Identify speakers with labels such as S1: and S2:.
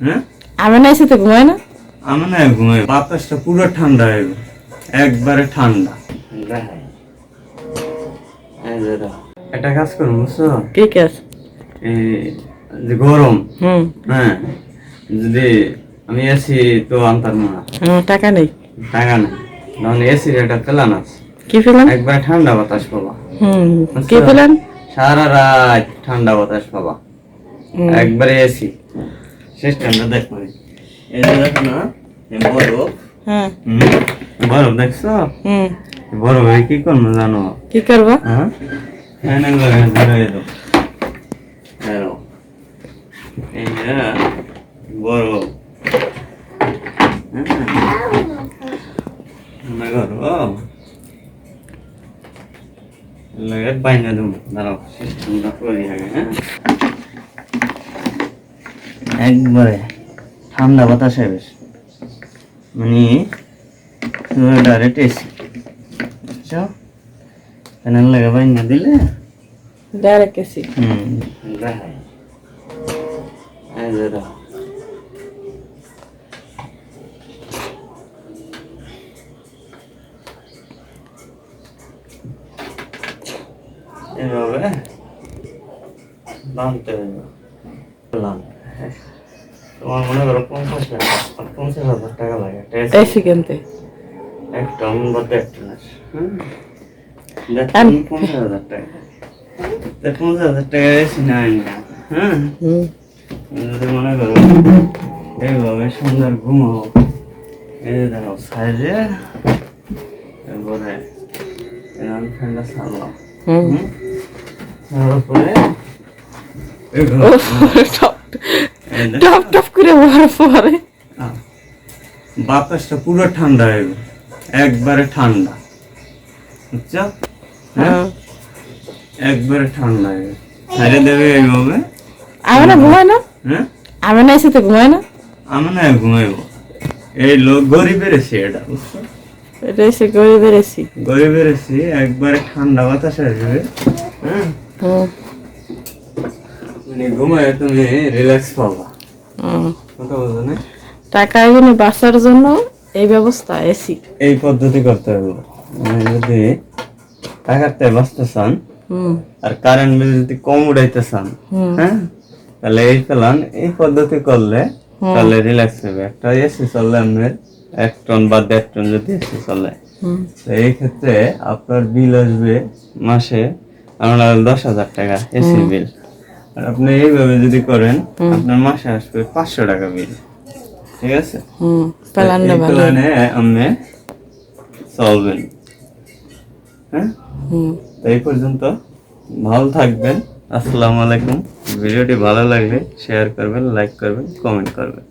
S1: হ্যাঁ?
S2: আমি না এসে তো ঘুমায় না?
S1: আমি না ঘুমাই বাতাসটা পুরো ঠান্ডা হয়ে গেল। একবারে ঠান্ডা। একটা কাজ করুন বুঝছ?
S2: কি কাজ?
S1: যে গরম। হ্যাঁ। যদি আমি এসি তো আনতাম না।
S2: টাকা নেই।
S1: টাকা নেই। তখন এসির একটা প্ল্যান আছে।
S2: কি পেলেন
S1: একবারে ঠান্ডা বাতাস পাবা।
S2: হুম কি পেলেন
S1: সারা রাত ঠান্ডা বাতাস পাবা। একবারে এসি সিস্টেমটা দেখো যে দেখো না বরফ।
S2: হ্যাঁ।
S1: বরফ দেখছ?
S2: হুম।
S1: বরফ কি করব জানো?
S2: কি করবা?
S1: হ্যাঁ? ফ্যানে লাগাই ধরে দাও এরো এই যে বরফ। করো বাইনা দেবো। দাঁড়াও সিস্টেমটা করি আগে হ্যাঁ? একবারে ঠান্ডা বাতাসে বেশ। মানে ডাইরেক্ট এসি ফ্যানের লাগে বাইনা দিলে
S2: ডাইরেক্ট এসি
S1: হুম। এভাবে বানতে হবে। তোমার মনে করো পঞ্চাশ পঞ্চাশ হাজার টাকা লাগে
S2: এসি কিনতে
S1: এক টন বা দেড় টনের হুম? দেড় পঞ্চাশ হাজার টাকা। পঞ্চাশ হাজার টাকা এসি না হ্যাঁ
S2: হুম।
S1: যদি মনে করো এইভাবে সুন্দর ঘুমাও এই দেখো সাইজে এরপরে এরকম ফ্যানটা ছাড়লাম
S2: হুম।
S1: তারপরে
S2: টপ টপ করে বরফ পরে।
S1: বাতাসটা পুরো ঠান্ডা হয়ে গেল। একবারে ঠান্ডা। বুঝছ হ্যাঁ?
S2: হ্যাঁ।
S1: একবারে ঠান্ডা হয়ে গেল। ছাড়ে দেবে এইভাবে।
S2: আমি না ঘুমায় না?
S1: হ্যাঁ?
S2: আমি না এসে তো ঘুমায় না?
S1: আমি না ঘুমাইব। এই লোক গরিবের এসি এটা বুঝছ?
S2: এটা এসে গরিবের এসি।
S1: গরিবের এসি একবারে ঠান্ডা বাতাস আসবে। হ্যাঁ? মানে ঘুমায় তুমি রিল্যাক্স পাবা
S2: টাকা এখানে বাঁচার জন্য এই ব্যবস্থা এসি।
S1: এই পদ্ধতি করতে হবে। মানে যদি টাকাতে বাঁচতে চান আর কারেন্ট বিল যদি কম উড়াইতে চান হ্যাঁ? তাহলে এই প্ল্যান এই পদ্ধতি করলে তাহলে রিল্যাক্স হবে। একটা এসি চললে আপনার এক টন বা দেড় টন যদি এসি চলে এই ক্ষেত্রে আপনার বিল আসবে মাসে আমরা দশ হাজার টাকা এসি বিল আর আপনি এইভাবে যদি করেন আপনার মাসে আসবে পাঁচশো টাকা বিল ঠিক আছে?
S2: হুম প্ল্যানটা ভালো।
S1: প্ল্যানে আপনি চলবেন। হ্যাঁ?
S2: হুম।
S1: এই পর্যন্ত ভালো থাকবেন। আসসালামু আলাইকুম। ভিডিওটি ভালো লাগলে শেয়ার করবেন লাইক করবেন কমেন্ট করবেন।